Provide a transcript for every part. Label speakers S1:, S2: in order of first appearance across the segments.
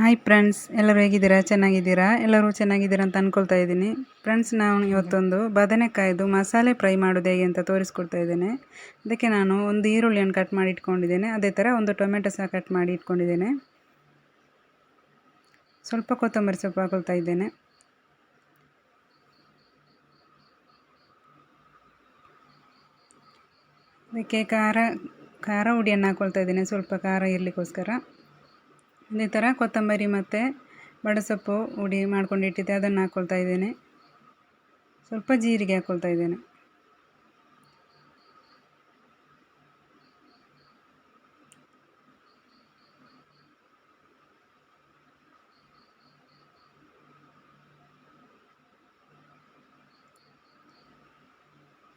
S1: Hi friends ಎಲ್ಲರೂ ಹೇಗಿದ್ದೀರಾ? ಚೆನ್ನಾಗಿದ್ದೀರಾ? ಎಲ್ಲರೂ ಚೆನ್ನಾಗಿದ್ದೀರಾ ಅಂತ ಅಂದ್ಕೊಳ್ತಾ ಇದ್ದೀನಿ. ಫ್ರೆಂಡ್ಸ್ ನಾನು ಇವತ್ತೊಂದು ಬದನೆಕಾಯ್ದು ಮಸಾಲೆ ಫ್ರೈ ಮಾಡೋದು ಹೇಗೆ ಅಂತ ತೋರಿಸ್ಕೊಡ್ತಾ ಇದ್ದೇನೆ. ಅದಕ್ಕೆ ನಾನು ಒಂದು ಈರುಳ್ಳಿಯನ್ನು ಕಟ್ ಮಾಡಿ ಇಟ್ಕೊಂಡಿದ್ದೇನೆ. ಅದೇ ಥರ ಒಂದು ಟೊಮೆಟೊ ಸಹ ಕಟ್ ಮಾಡಿ ಇಟ್ಕೊಂಡಿದ್ದೇನೆ. ಸ್ವಲ್ಪ ಕೊತ್ತಂಬರಿ ಸೊಪ್ಪು ಹಾಕೊಳ್ತಾ ಇದ್ದೇನೆ. ಅದಕ್ಕೆ ಖಾರ ಖಾರ ಹುಡಿಯನ್ನು ಹಾಕ್ಕೊಳ್ತಾ ಇದ್ದೇನೆ. ಸ್ವಲ್ಪ ಖಾರ ಇರಲಿಕ್ಕೋಸ್ಕರ. ಅದೇ ಥರ ಕೊತ್ತಂಬರಿ ಮತ್ತು ಬಡಸೊಪ್ಪು ಹುಡಿ ಮಾಡ್ಕೊಂಡಿಟ್ಟಿದ್ದೆ ಅದನ್ನು ಹಾಕ್ಕೊಳ್ತಾ ಇದ್ದೇನೆ. ಸ್ವಲ್ಪ ಜೀರಿಗೆ ಹಾಕ್ಕೊಳ್ತಾ ಇದ್ದೇನೆ.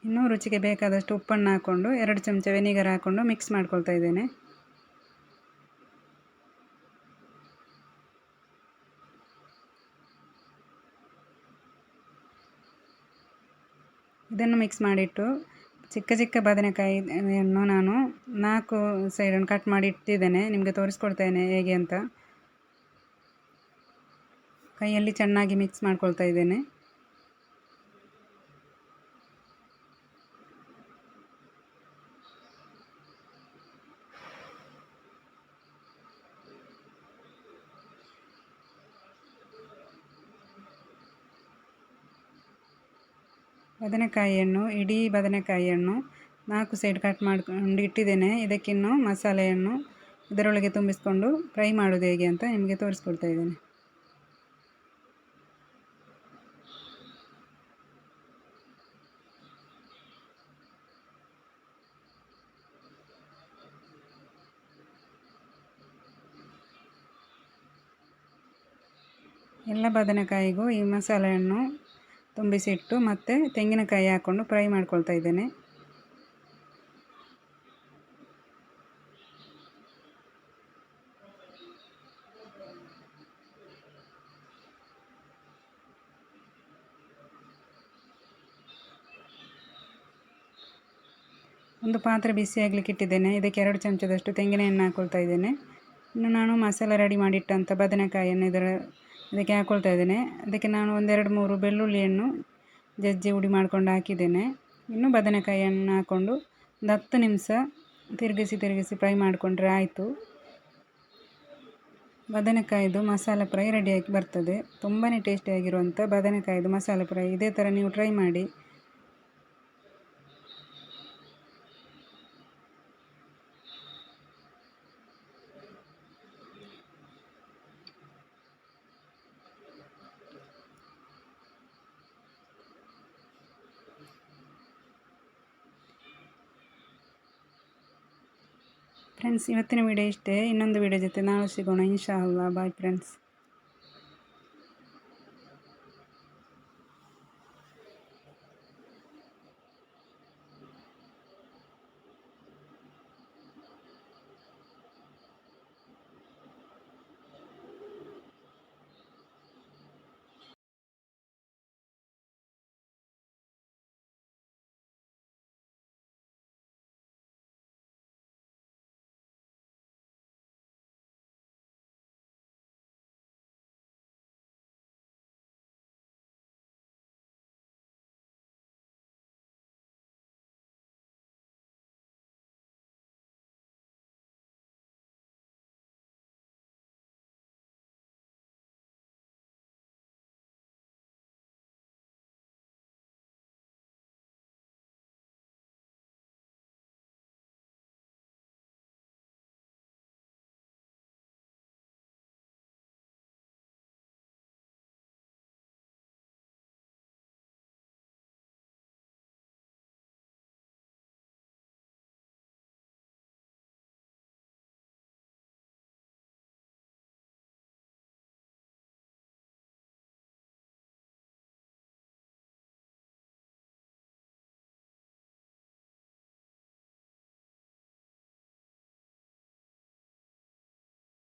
S1: ಇನ್ನೂ ರುಚಿಗೆ ಬೇಕಾದಷ್ಟು ಉಪ್ಪನ್ನು ಹಾಕ್ಕೊಂಡು ಎರಡು ಚಮಚ ವೆನಿಗರ್ ಹಾಕ್ಕೊಂಡು ಮಿಕ್ಸ್ ಮಾಡ್ಕೊಳ್ತಾ ಇದ್ದೇನೆ. ಇದನ್ನು ಮಿಕ್ಸ್ ಮಾಡಿಟ್ಟು ಚಿಕ್ಕ ಚಿಕ್ಕ ಬದನೆಕಾಯಿಯನ್ನು ನಾನು ನಾಲ್ಕು ಸೈಡನ್ನು ಕಟ್ ಮಾಡಿ ಇಟ್ಟಿದ್ದೇನೆ ನಿಮಗೆ ತೋರಿಸ್ಕೊಡ್ತೇನೆ ಹೇಗೆ ಅಂತ. ಕೈಯಲ್ಲಿ ಚೆನ್ನಾಗಿ ಮಿಕ್ಸ್ ಮಾಡ್ಕೊಳ್ತಾ ಇದ್ದೇನೆ. ಬದನೆಕಾಯಿಯನ್ನು, ಇಡೀ ಬದನೆಕಾಯಿಯನ್ನು ನಾಲ್ಕು ಸೈಡ್ ಕಟ್ ಮಾಡ್ಕೊಂಡು ಇಟ್ಟಿದ್ದೇನೆ ಇದಕ್ಕಿನ್ನು ಮಸಾಲೆಯನ್ನು ಇದರೊಳಗೆ ತುಂಬಿಸಿಕೊಂಡು ಫ್ರೈ ಮಾಡೋದು ಹೇಗೆ ಅಂತ ನಿಮಗೆ ತೋರಿಸ್ಕೊಡ್ತಾ ಇದ್ದೇನೆ. ಎಲ್ಲ ಬದನೆಕಾಯಿಗೂ ಈ ಮಸಾಲೆಯನ್ನು ತುಂಬಿಸಿಟ್ಟು ಮತ್ತು ತೆಂಗಿನಕಾಯಿ ಹಾಕ್ಕೊಂಡು ಫ್ರೈ ಮಾಡ್ಕೊಳ್ತಾ ಇದ್ದೇನೆ. ಒಂದು ಪಾತ್ರೆ ಬಿಸಿ ಆಗಲಿಕ್ಕೆ ಇಟ್ಟಿದ್ದೇನೆ. ಇದಕ್ಕೆ ಎರಡು ಚಮಚದಷ್ಟು ತೆಂಗಿನ ಎಣ್ಣೆ ಹಾಕ್ಕೊಳ್ತಾ ಇದ್ದೇನೆ. ಇನ್ನು ನಾನು ಮಸಾಲೆ ರೆಡಿ ಮಾಡಿಟ್ಟಂಥ ಬದನೆಕಾಯಿಯನ್ನು ಇದರ ಇದಕ್ಕೆ ಹಾಕ್ಕೊಳ್ತಾ ಇದ್ದೇನೆ. ಅದಕ್ಕೆ ನಾನು ಒಂದೆರಡು ಮೂರು ಬೆಳ್ಳುಳ್ಳಿಯನ್ನು ಜಜ್ಜಿ ಉಡಿ ಮಾಡ್ಕೊಂಡು ಹಾಕಿದ್ದೇನೆ. ಇನ್ನು ಬದನೆಕಾಯಿಯನ್ನು ಹಾಕ್ಕೊಂಡು ಒಂದು ಹತ್ತು ನಿಮಿಷ ತಿರುಗಿಸಿ ತಿರುಗಿಸಿ ಫ್ರೈ ಮಾಡಿಕೊಂಡ್ರೆ ಆಯಿತು. ಬದನೆಕಾಯಿದು ಮಸಾಲೆ ಫ್ರೈ ರೆಡಿಯಾಗಿ ಬರ್ತದೆ. ತುಂಬಾ ಟೇಸ್ಟಿಯಾಗಿರುವಂಥ ಬದನೆಕಾಯಿದು ಮಸಾಲೆ ಫ್ರೈ ಇದೇ ಥರ ನೀವು ಟ್ರೈ ಮಾಡಿ. ಫ್ರೆಂಡ್ಸ್ ಇವತ್ತಿನ ವಿಡಿಯೋ ಇಷ್ಟೇ ಇನ್ನೊಂದು ವಿಡಿಯೋ ಜೊತೆ ನಾವು ಸಿಗೋಣ ಇನ್ಶಾ ಅಲ್ಲಾ ಬಾಯ್ ಫ್ರೆಂಡ್ಸ್